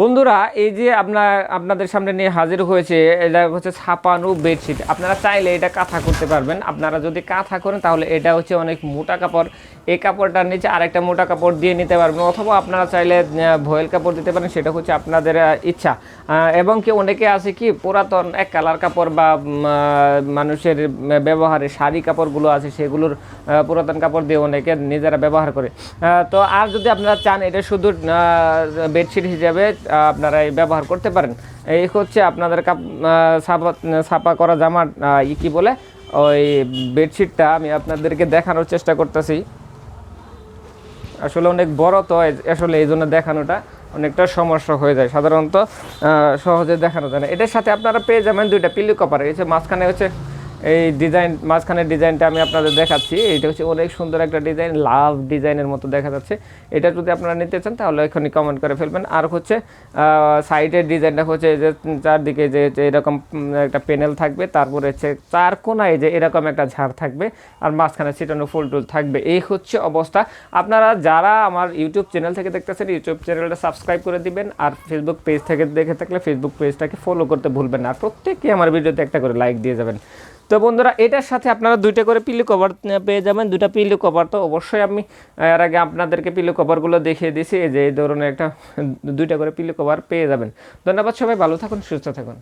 বন্ধুরা, এই যে আপনার, আপনাদের সামনে নিয়ে হাজির হয়েছে, এটা হচ্ছে ছাপানো বেডশিট। আপনারা চাইলে এটা কাঁথা করতে পারবেন। আপনারা যদি কাঁথা করেন, তাহলে এটা হচ্ছে অনেক মোটা কাপড়। এই কাপড়টার নিচে আরেকটা মোটা কাপড় দিয়ে নিতে পারবেন, অথবা আপনারা চাইলে ভয়েল কাপড় দিতে পারেন, সেটা হচ্ছে আপনাদের ইচ্ছা। এবং কি অনেকে আছে কি, পুরাতন এক কালার কাপড় বা মানুষের ব্যবহারে শাড়ি কাপড়গুলো আছে, সেগুলোর পুরাতন কাপড় দিয়ে অনেকে নিজেরা ব্যবহার করে। তো আর যদি আপনারা চান, এটা শুধু বেডশিট হিসেবে আপনারা ব্যবহার করতে পারেন। এই হচ্ছে আপনাদের কাপ ছাপা ছাপা করা জামার ই কি বলে? ওই বেডশিটটা আমি আপনাদেরকে দেখানোর চেষ্টা করতেছি। আসলে অনেক বড় তো আসলে এই জন্য দেখানোটা অনেকটা সমস্যা হয়ে যায়। সাধারণত সহজে দেখানো যায় না। এটার সাথে আপনারা পেয়ে যাবেন দুইটা পিলি কপার এই যে মাঝখানে হচ্ছে এই ডিজাইন মাঝখানের ডিজাইনটা আমি আপনাদের দেখাচ্ছি। এটা হচ্ছে অনেক সুন্দর একটা ডিজাইন লাভ ডিজাইনের মতো দেখা যাচ্ছে। এটা যদি আপনারা নিতে চান, তাহলে এখানে কমেন্ট করে ফেলবেন। আর হচ্ছে সাইডের ডিজাইনটা হচ্ছে যে, চারদিকে যে এরকম একটা প্যানেল থাকবে, তারপরে হচ্ছে চার কোনায় যে এরকম একটা ঝাড় থাকবে, আর মাঝখানে ছিটানো ফুল টুল থাকবে। এই হচ্ছে অবস্থা। আপনারা যারা আমার ইউটিউব চ্যানেল থেকে দেখতেছেন ইউটিউব চ্যানেলটা সাবস্ক্রাইব করে দিবেন, আর ফেসবুক পেজ থেকে দেখে থাকলে ফেসবুক পেজটাকে ফলো করতে ভুলবেন না। আর প্রত্যেকে আমার ভিডিওতে একটা করে লাইক দিয়ে যাবেন। তো বন্ধুরা, এটার সাথে আপনারা দুইটা করে পিলো কভার পেয়ে যাবেন। দুটা পিলো কভার তো অবশ্যই আমি এর আগে আপনাদেরকে পিলো কভারগুলো দেখিয়ে দিছি যে এই ধরনের একটা, দুইটা করে পিলো কভার পেয়ে যাবেন। ধন্যবাদ সবাই, ভালো থাকুন, সুস্থ থাকুন।